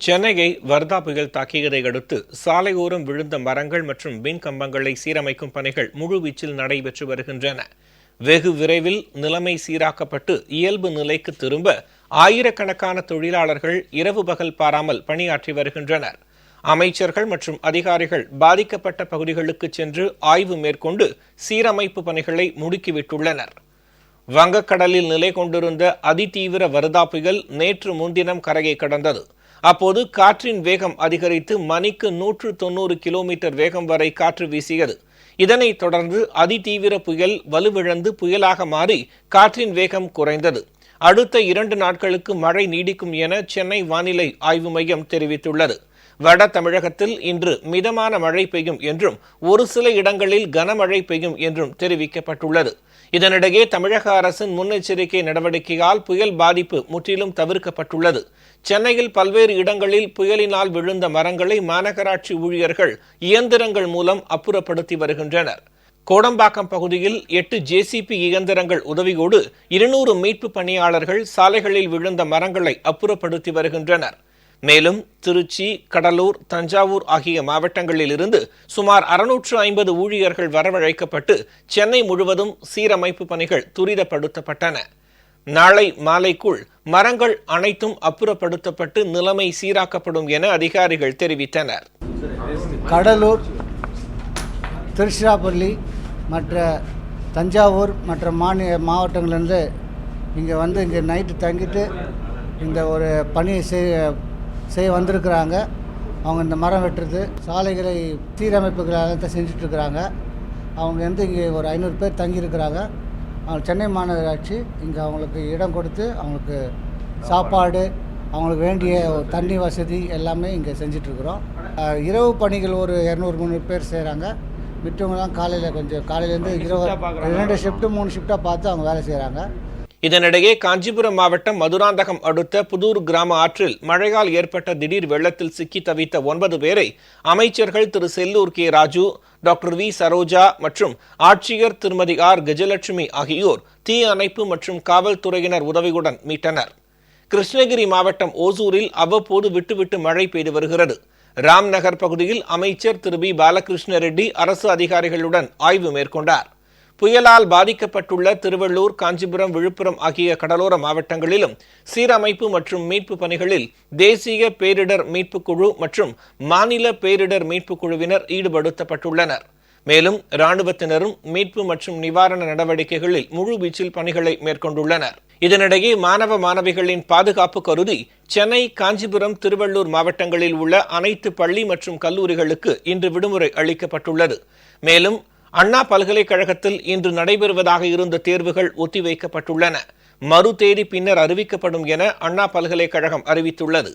சென்னையை வர்தா புயல் தாக்கியதை அடுத்து சாலையோரம் விழுந்த மரங்கள் மற்றும் மின் கம்பங்களை சீரமைக்கும் பணிகள் முழுவீச்சில் நடைபெற்று வருகின்றன. வெகு விரைவில் நிலைமை சீராக்கப்பட்டு இயல்பு நிலைக்கு திரும்ப ஆயிரக்கணக்கான தொழிலாளர்கள் இரவு பகல் பாராமல் பணியாற்றி வருகின்றனர். அமைச்சர்கள் மற்றும் அதிகாரிகள் பாதிக்கப்பட்ட பகுதிகளுக்கு சென்று ஆய்வு மேற்கொண்டு சீரமைப்பு பணிகளை முடுக்கிவிட்டுள்ளனர். வங்கக்கடலில் நிலை கொண்டிருந்த அதிதீவிர வருதா புயல் நேற்று முன்தினம் கரையை கடந்தது. அப்போது காற்றின் வேகம் அதிகரித்து மணிக்கு நூற்று தொண்ணூறு கிலோமீட்டர் வேகம் வரை காற்று வீசியது. இதனைத் தொடர்ந்து அதிதீவிர புயல் வலுவிழந்து புயலாக மாறி காற்றின் வேகம் குறைந்தது. அடுத்த இரண்டு நாட்களுக்கு மழை நீடிக்கும் என சென்னை வானிலை ஆய்வு மையம் தெரிவித்துள்ளது. வட தமிழகத்தில் இன்று மிதமான மழை பெய்யும் என்றும் ஒரு சில இடங்களில் கனமழை பெய்யும் என்றும் தெரிவிக்கப்பட்டுள்ளது. இதனிடையே தமிழக அரசின் முன்னெச்சரிக்கை நடவடிக்கையால் புயல் பாதிப்பு முற்றிலும் தவிர்க்கப்பட்டுள்ளது. சென்னையில் பல்வேறு இடங்களில் புயலினால் விழுந்த மரங்களை மாநகராட்சி ஊழியர்கள் இயந்திரங்கள் மூலம் அப்புறப்படுத்தி வருகின்றனர். கோடம்பாக்கம் பகுதியில் எட்டு ஜேசிபி இயந்திரங்கள் உதவியோடு இருநூறு மீட்பு பணியாளர்கள் சாலைகளில் விழுந்த மரங்களை அப்புறப்படுத்தி வருகின்றனர். மேலும் திருச்சி கடலூர் தஞ்சாவூர் ஆகிய மாவட்டங்களில் இருந்து சுமார் அறுநூற்று ஐம்பது ஊழியர்கள் வரவழைக்கப்பட்டு சென்னை முழுவதும் சீரமைப்பு பணிகள் துரிதப்படுத்தப்பட்டன. நாளை மாலைக்குள் மரங்கள் அனைத்தும் அப்புறப்படுத்தப்பட்டு நிலைமை சீராக்கப்படும் என அதிகாரிகள் தெரிவித்தனர். கடலூர் திருச்சிராப்பள்ளி மற்ற தஞ்சாவூர் மற்ற மாநில மாவட்டங்கள்லேருந்து இங்கே வந்து இங்கே நைட்டு தங்கிட்டு இந்த ஒரு பணியை செய்ய செய்ய வந்திருக்கிறாங்க. அவங்க இந்த மரம் வெட்டுறது சாலைகளை சீரமைப்புகளை செஞ்சிட்ருக்கிறாங்க. அவங்க வந்து இங்கே ஒரு ஐநூறு பேர் தங்கியிருக்கிறாங்க. அவங்க சென்னை மாநகராட்சி இங்கே அவங்களுக்கு இடம் கொடுத்து அவங்களுக்கு சாப்பாடு. அவங்களுக்கு வேண்டிய தண்ணி வசதி எல்லாமே இங்கே செஞ்சிட்ருக்குறோம். இரவு பணிகள் ஒரு இரநூறு முந்நூறு பேர் செய்கிறாங்க மித்தவங்கலாம் காலையில் கொஞ்சம் காலையிலேருந்து இருபது ரெண்டு ஷிஃப்ட்டு மூணு ஷிஃப்ட்டாக பார்த்து அவங்க வேலை செய்கிறாங்க இதனிடையே காஞ்சிபுரம் மாவட்டம் மதுராந்தகம் அடுத்த புதூர் கிராம ஆற்றில் மழையால் ஏற்பட்ட திடீர் வெள்ளத்தில் சிக்கி தவித்த ஒன்பது பேரை அமைச்சர்கள் Thiru Sellur K Raju doctor V Saroja மற்றும் ஆட்சியர் திருமதி ஆர் கஜலட்சுமி ஆகியோர் தீ அணைப்பு மற்றும் காவல்துறையினர் உதவியுடன் மீட்டனர். கிருஷ்ணகிரி மாவட்டம் ஓசூரில் அவ்வப்போது விட்டுவிட்டு மழை பெய்து வருகிறது. ராம்நகர் பகுதியில் அமைச்சர் திரு பி பாலகிருஷ்ண ரெட்டி அரசு அதிகாரிகளுடன் ஆய்வு மேற்கொண்டார். புயலால் பாதிக்கப்பட்டுள்ள திருவள்ளூர் காஞ்சிபுரம் விழுப்புரம் ஆகிய கடலோர மாவட்டங்களிலும் சீரமைப்பு மற்றும் மீட்பு பணிகளில் தேசிய பேரிடர் மீட்புக் குழு மற்றும் மாநில பேரிடர் மீட்புக் குழுவினர் ஈடுபடுத்தப்பட்டுள்ளனர். மேலும் இராணுவத்தினரும் மீட்பு மற்றும் நிவாரண நடவடிக்கைகளில் முழுவீச்சில் பணிகளை மேற்கொண்டுள்ளனர். இதனிடையே மாணவ மாணவிகளின் பாதுகாப்பு கருதி சென்னை காஞ்சிபுரம் திருவள்ளூர் மாவட்டங்களில் உள்ள அனைத்து பள்ளி மற்றும் கல்லூரிகளுக்கு இன்று விடுமுறை அளிக்கப்பட்டுள்ளது. மேலும் அண்ணா பல்கலைக்கழகத்தில் இன்று நடைபெறுவதாக இருந்த தேர்வுகள் ஒத்திவைக்கப்பட்டுள்ளன. மறு தேதி பின்னர் அறிவிக்கப்படும் என அண்ணா பல்கலைக்கழகம் அறிவித்துள்ளது.